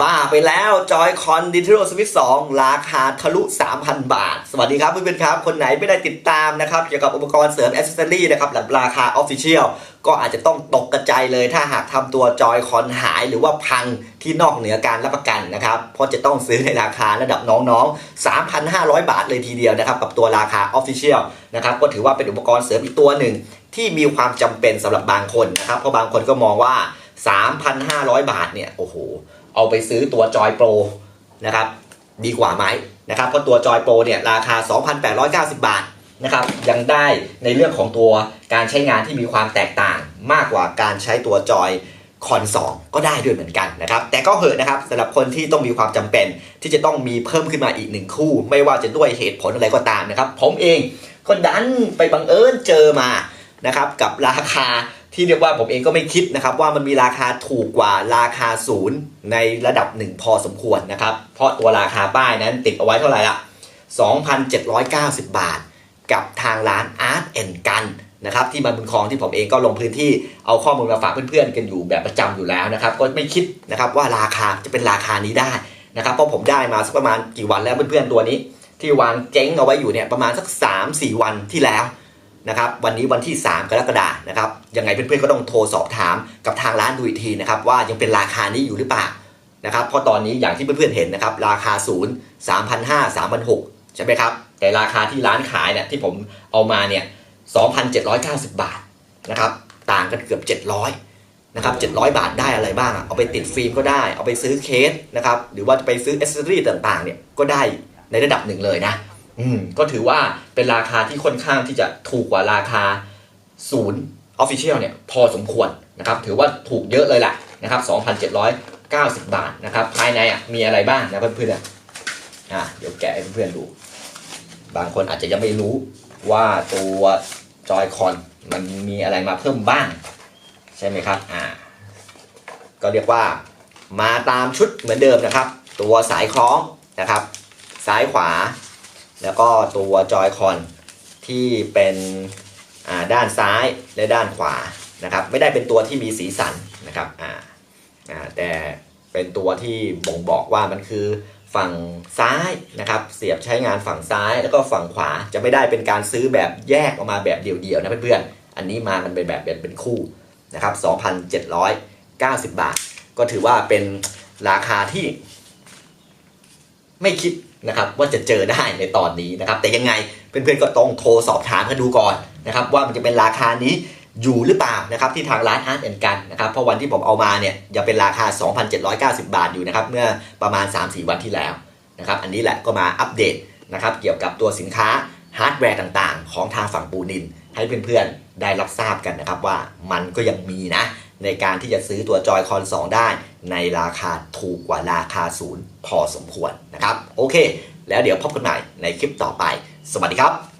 บ้าไปแล้วจอยคอนดิจิทัลสวิต2ราคาทะลุ 3,000 บาท สวัสดีครับเพื่อนๆครับ คนไหนไม่ได้ติดตามนะครับ เกี่ยวกับอุปกรณ์เสริมอ c เซ s ซอรี่นะครับแบบราคาออฟฟิเชียลก็อาจจะต้องตกกระจายเลยถ้าหากทำตัวจอยคอนหายหรือว่าพังที่นอกเหนือการรับประกันนะครับ เพราะจะต้องซื้อในราคาระดับน้องๆ 3,500 บาทเลยทีเดียวนะครับ กับตัวราคาออฟฟิเชียลนะครับก็ถือว่าเป็นอุปกรณ์เสริมอีกตัวหนึ่ง ที่มีความจำเป็นสำหรับบางคนนะครับเพราะบางคนก็มองว่า 3,500 บาทเนี่ยโอ้โห เอาไปซื้อตัวจอยโปรนะครับดีกว่าไหมนะครับเพราะตัวจอยโปรเนี่ยราคา 2,890 บาทนะครับยังได้ในเรื่องของตัวการใช้งานที่มีความแตกต่างมากกว่าการใช้ตัวจอยคอน2ก็ได้ด้วยเหมือนกันนะครับแต่ก็เหอะนะครับสำหรับคนที่ต้องมีความจำเป็น ที่จะต้องมีเพิ่มขึ้นมาอีกหนึ่งคู่ ไม่ว่าจะด้วยเหตุผลอะไรก็ตามนะครับ ผมเองก็ดันไปบังเอิญเจอมานะครับกับราคา ที่เรียกว่าผมเองก็ไม่คิดนะครับว่ามันมีราคาถูกกว่าราคาศูนย์ในระดับหนึ่งพอสมควรนะครับ เพราะตัวราคาป้ายนั้นติดเอาไว้เท่าไหร่ละ2,790 บาท กับทางร้าน Art and Gun นะครับที่มาบุญคลองที่ผมเองก็ลงพื้นที่เอาข้อมูลมาฝากเพื่อนๆ กันอยู่แบบประจำอยู่แล้วนะครับ ก็ไม่คิดนะครับว่าราคาจะเป็นราคานี้ได้นะครับเพราะผมได้มาสักประมาณกี่วันแล้วเพื่อนๆตัวนี้ ที่วางเจ๊งเอาไว้อยู่เนี่ยประมาณสัก 3-4 วันที่แล้ว นะครับวันนี้วันที่ 3 กรกฎานะครับยังไงเพื่อนๆก็ต้องโทรสอบถามกับทางร้านดูอีกทีนะครับว่ายังเป็นราคานี้อยู่หรือเปล่านะครับเพราะตอนนี้อย่างที่เพื่อนๆเห็นนะครับราคาศูนย์สามพันห้าสามพันหกใช่ไหมครับแต่ราคาที่ร้านขายเนี่ยที่ผมเอามาเนี่ยสองพันเจ็ดร้อยเก้าสิบบาทนะครับต่างกันเกือบเจ็ดร้อยนะครับเจ็ดร้อยบาทได้อะไรบ้างเอาไปติดฟิล์มก็ได้ เอาไปซื้อเคสนะครับ หรือว่าจะไปซื้ออ c เซ s ซอรี่ต่างๆ เนี่ย ก็ได้ในระดับหนึ่งเลยนะ อืมก็ถือว่าเป็นราคาที่ค่อนข้างที่จะถูกกว่าราคาศูนย์ออฟฟิเชียลเนี่ยพอสมควรนะครับถือว่าถูกเยอะเลยแหละนะครับ2,790 บาทนะครับภายในอะมีอะไรบ้างนะเพื่อนๆอะอะเดี๋ยวแกะให้เพื่อนๆดู บางคนอาจจะยังไม่รู้ว่าตัวจอยคอนมันมีอะไรมาเพิ่มบ้าง ใช่ไหมครับอ่าก็เรียกว่ามาตามชุดเหมือนเดิมนะครับ ตัวสายคล้องนะครับ ซ้ายขวา แล้วก็ตัวจอยคอนที่เป็นด้านซ้ายและด้านขวานะครับไม่ได้เป็นตัวที่มีสีสันนะครับแต่เป็นตัวที่บ่งบอกว่ามันคือฝั่งซ้ายนะครับเสียบใช้งานฝั่งซ้ายแล้วก็ฝั่งขวาจะไม่ได้เป็นการซื้อแบบแยกออกมาแบบเดี่ยวๆนะเพื่อนๆอันนี้มามันเป็นแบบเป็นคู่นะครับ2,790 บาท ก็ถือว่าเป็นราคาที่ไม่คิด นะครับว่าจะเจอได้ในตอนนี้นะครับแต่ยังไงเพื่อนๆก็ต้องโทรสอบถามกันดูก่อนนะครับว่ามันจะเป็นราคานี้อยู่หรือเปล่านะครับที่ทางร้านอาร์ตแอนกันนะครับเพราะวันที่ผมเอามาเนี่ยยังเป็นราคา 2,790 บาทอยู่นะครับเมื่อประมาณ 3-4 วันที่แล้วนะครับอันนี้แหละก็มาอัปเดตนะครับเกี่ยวกับตัวสินค้าฮาร์ดแวร์ต่างๆ ของทางฝั่งปูนิน ให้เพื่อนๆได้รับทราบกันนะครับว่ามันก็ยังมีนะ ในการที่จะซื้อตัวจอยคอน2 ได้ในราคาถูกกว่าราคาศูนย์พอสมควรนะครับ โอเค แล้วเดี๋ยวพบกันใหม่ในคลิปต่อไป สวัสดีครับ